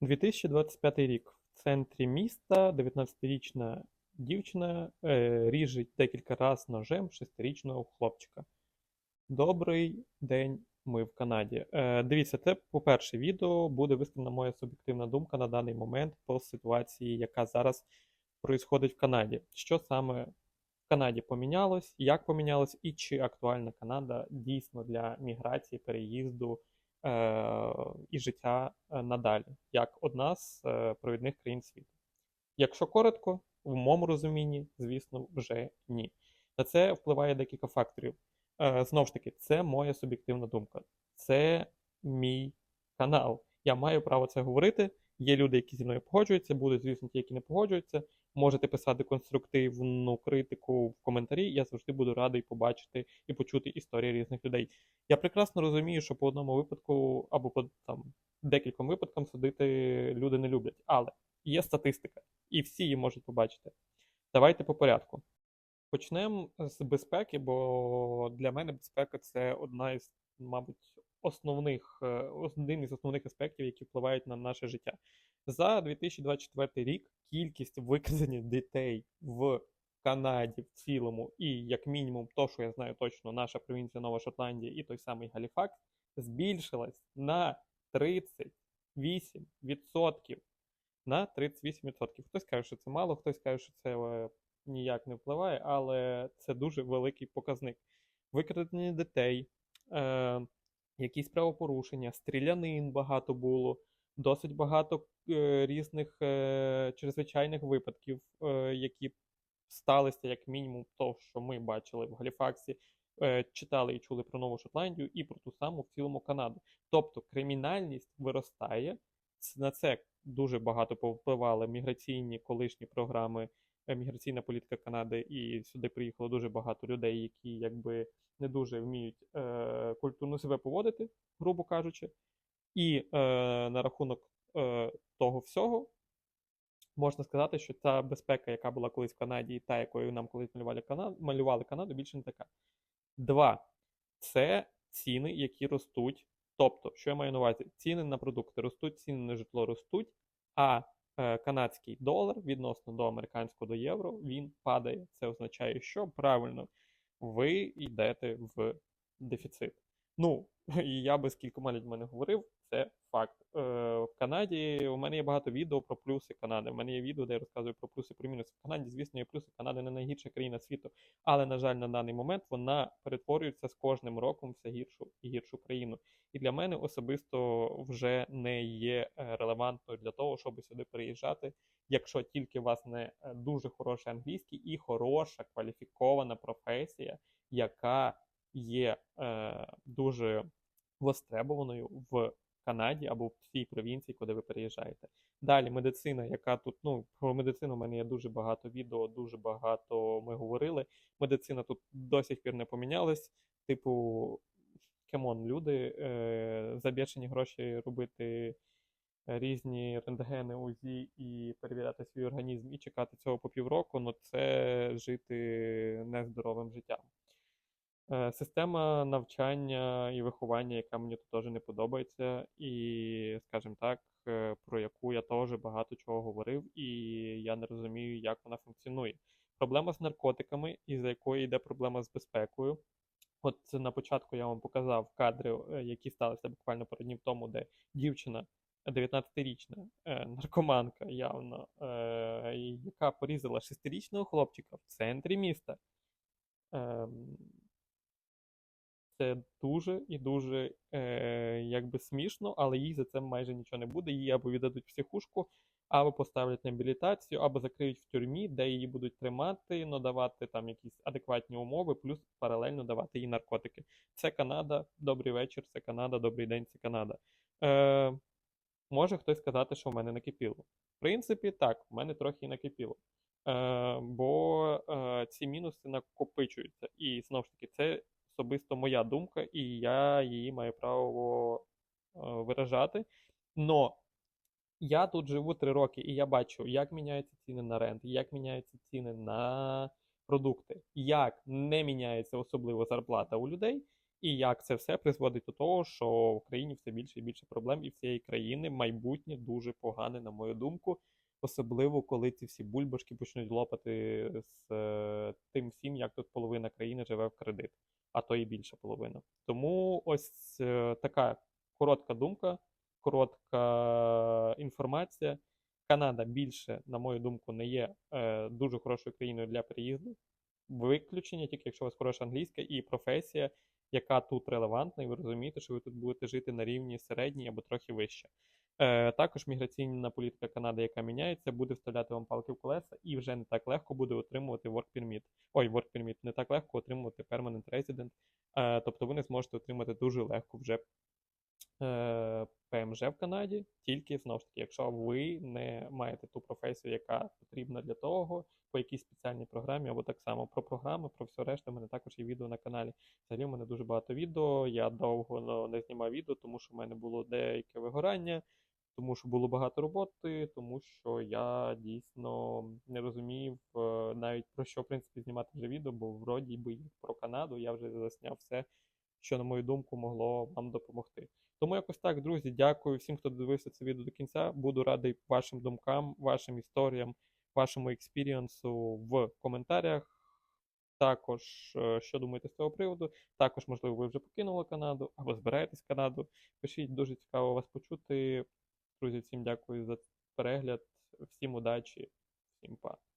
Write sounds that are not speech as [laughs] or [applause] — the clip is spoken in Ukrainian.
2025 рік. В центрі міста 19-річна дівчина е, ріже декілька разів ножем 6-річного хлопчика. Добрий день, ми в Канаді. Е, дивіться, це, по-перше, відео буде виставлена моя суб'єктивна думка на даний момент по ситуації, яка зараз происходить в Канаді. Що саме в Канаді помінялось, як помінялось, і чи актуальна Канада дійсно для міграції, переїзду і життя е, надалі, як одна з е, провідних країн світу. Якщо коротко, в моєму розумінні, звісно, вже ні. На це впливає декілька факторів. Е, Знову ж таки, це моя суб'єктивна думка. Це мій канал. Я маю право це говорити. Є люди, які зі мною погоджуються, будуть, звісно, ті, які не погоджуються. Можете писати конструктивну критику в коментарі. Я завжди буду радий побачити і почути історії різних людей. Я прекрасно розумію, що по одному випадку або по там декільком випадкам судити люди не люблять, але є статистика, і всі її можуть побачити. Давайте по порядку. Почнемо з безпеки, бо для мене безпека це одна із, мабуть, основних, е, один із основних аспектів, які впливають на наше життя. За 2024 рік кількість викрадення дітей в Канаді в цілому, і як мінімум, то, що я знаю точно, наша провінція Нова Шотландія і той самий Галіфакс, збільшилась на 38%. На 38%. Хтось каже, що це мало, хтось каже, що це е, ніяк не впливає, але це дуже великий показник. Викрадення дітей, е, якісь правопорушення, стрілянин багато було, досить багато е, різних е, чрезвичайних випадків, е, які сталися, як мінімум, то, що ми бачили в Галіфаксі, читали і чули про Нову Шотландію і про ту саму в цілому Канаду. Тобто кримінальність виростає. На це дуже багато повпливали міграційні колишні програми, міграційна політика Канади, і сюди приїхало дуже багато людей, які якби не дуже вміють е, культурно себе поводити, грубо кажучи. І е, на рахунок е, того всього можна сказати, що та безпека, яка була колись в Канаді, і та, якою нам колись малювали Канаду, малювали Канаду, більше не така. Два це ціни, які ростуть. Тобто, що я маю на увазі? Ціни на продукти ростуть, ціни на житло ростуть, а е, канадський долар відносно до американського до євро він падає. Це означає, що правильно ви йдете в дефіцит. Ну, [laughs] і я би з кількома людьми не говорив, це факт. Е, в Канаді у мене є багато відео про плюси Канади. У мене є відео, де я розказую про плюси про мінуси. В Канаді, звісно, є плюси. Канада не найгірша країна світу. Але, на жаль, на даний момент вона перетворюється з кожним роком все гіршу і гіршу країну. І для мене особисто вже не є е, релевантною для того, щоб сюди переїжджати, якщо тільки у вас не е, дуже хороший англійський і хороша кваліфікована професія, яка є е, дуже востребованою в Канаді або в цій провінції, куди ви переїжджаєте. Далі медицина, яка тут, ну про медицину в мене є дуже багато відео, дуже багато ми говорили. Медицина тут до сих пір не помінялась. Типу, кемон, люди е, за бешені гроші робити різні рентгени, УЗІ і перевіряти свій організм і чекати цього по півроку, ну це жити нездоровим життям. Е, Система навчання і виховання, яка мені тут теж не подобається, і, скажімо так, е, про яку я теж багато чого говорив, і я не розумію, як вона функціонує. Проблема з наркотиками, і за якої йде проблема з безпекою. От на початку я вам показав кадри, е, які сталися буквально пару днів тому, де дівчина 19-річна е, наркоманка явно, яка порізала 6-річного хлопчика в центрі міста. Це дуже і дуже е, якби смішно, але їй за це майже нічого не буде. Її або віддадуть психушку, або поставлять на реабілітацію, або закриють в тюрмі, де її будуть тримати, надавати там якісь адекватні умови, плюс паралельно давати їй наркотики. Це Канада, добрий вечір, це Канада, добрий день, це Канада. Е, може хтось сказати, що в мене накипіло. В принципі, так, в мене трохи і накипіло. Е, бо е, ці мінуси накопичуються. І знову ж таки, це особисто моя думка, і я її маю право е, виражати. Но я тут живу три роки, і я бачу, як міняються ціни на рент, як міняються ціни на продукти, як не міняється особливо зарплата у людей, І як це все призводить до того, що в країні все більше і більше проблем, і в цієї країни майбутнє дуже погане, на мою думку. Особливо, коли ці всі бульбашки почнуть лопати з е, тим всім, як тут половина країни живе в кредит, а то і більша половина. Тому ось е, така коротка думка, коротка інформація. Канада більше, на мою думку, не є е, дуже хорошою країною для переїзду. Виключення, тільки якщо у вас хороша англійська і професія, яка тут релевантна, і ви розумієте, що ви тут будете жити на рівні середній або трохи вище. Е, також міграційна політика Канади, яка міняється, буде вставляти вам палки в колеса, і вже не так легко буде отримувати work permit. Ой, work permit, не так легко отримувати permanent resident. Е, тобто ви не зможете отримати дуже легко вже ПМЖ в Канаді, тільки знову ж таки, якщо ви не маєте ту професію, яка потрібна для того, по якійсь спеціальній програмі, або так само про програми, про все решта, в мене також є відео на каналі. Взагалі, в мене дуже багато відео. Я довго ну, не знімав відео, тому що в мене було деяке вигорання, тому що було багато роботи, тому що я дійсно не розумів е, навіть про що в принципі знімати вже відео, бо вроді би про Канаду я вже засняв все, що, на мою думку, могло вам допомогти. Тому якось так, друзі, дякую всім, хто дивився це відео до кінця. Буду радий вашим думкам, вашим історіям, вашому експірієнсу в коментарях. Також, е, що думаєте з цього приводу. Також, можливо, ви вже покинули Канаду або збираєтесь в Канаду. Пишіть, дуже цікаво вас почути. Друзі, всім дякую за перегляд, всім удачі, всім па.